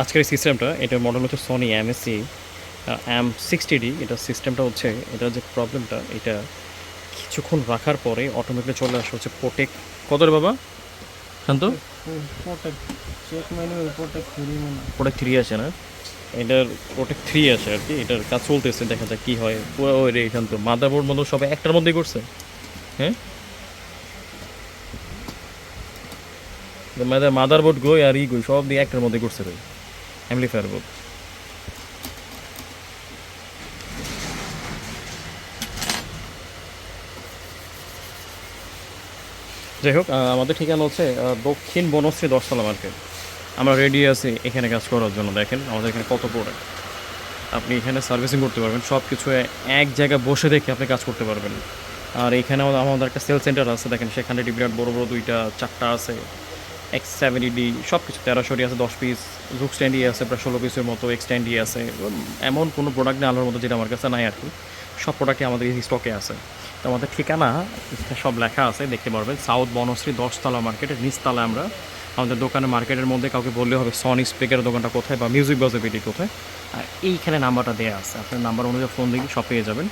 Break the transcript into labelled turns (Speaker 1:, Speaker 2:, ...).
Speaker 1: আজকের এই সিস্টেমটা এটার মডেল হচ্ছে Sony MSC M sixty D এটা সিস্টেমটা হচ্ছে এটার যে প্রবলেমটা এটা কিছুক্ষণ রাখার পরে অটোমেটিকলি চলে আসে হচ্ছে প্রোটেক কত রে বাবা? শান্ত?
Speaker 2: প্রোটেক্ট
Speaker 1: থ্রি আছে না? এটার প্রোটেক থ্রি আছে আর কি এটার কাজ চলতেছে দেখা যাক কী হয়। পুরো ওই রে শান্ত মাদারবোর্ড মতো সবাই একটার মধ্যেই করছে। হ্যাঁ? মাদারবোর্ড গই আর ই গই সব দিয়ে একটার মধ্যে করছে রে অ্যাম্পলিফায়ার বোর্ড যাই হোক আমাদের ঠিকানা হচ্ছে দক্ষিণ বনশ্রী দশতলা মার্কেট। আমরা রেডি আছি এখানে কাজ করার জন্য, দেখেন আমাদের এখানে কত প্রোডাক্ট আপনি এখানে সার্ভিসিং করতে পারবেন সব কিছু এক জায়গায় বসে দেখে আপনি কাজ করতে পারবেন। আর এখানে আমাদের একটা সেল সেন্টার আছে, দেখেন সেখানে বিরাট বড় বড় দুইটা, চারটা আছে। এক্স সেভেন ডি সব কিছু তেরোশোটি আছে দশ পিস জুক স্ট্যান্ডি আছে, প্রায় ষোলো পিসের মতো এক্সট্যান্ডি আছে। এমন কোনো প্রোডাক্ট নেই আলোর মতো যেটা আমার কাছে নাই আর কি। সব প্রোডাক্টই আমাদের এই স্টকে আছে। তো আমাদের ঠিকানা, সব লেখা আছে, দেখতে পারবেন। সাউথ বনশ্রী দশতলা মার্কেটের নিচতলা আমরা। আমাদের দোকানে মার্কেটের মধ্যে কাউকে বললে হবে সনি স্পিকারের দোকানটা কোথায় বা মিউজিক বাজে বিটি কোথায়। আর এইখানে নাম্বারটা দেওয়া আছে। আপনার নাম্বার অনুযায়ী ফোন দিয়ে সব পেয়ে যাবেন।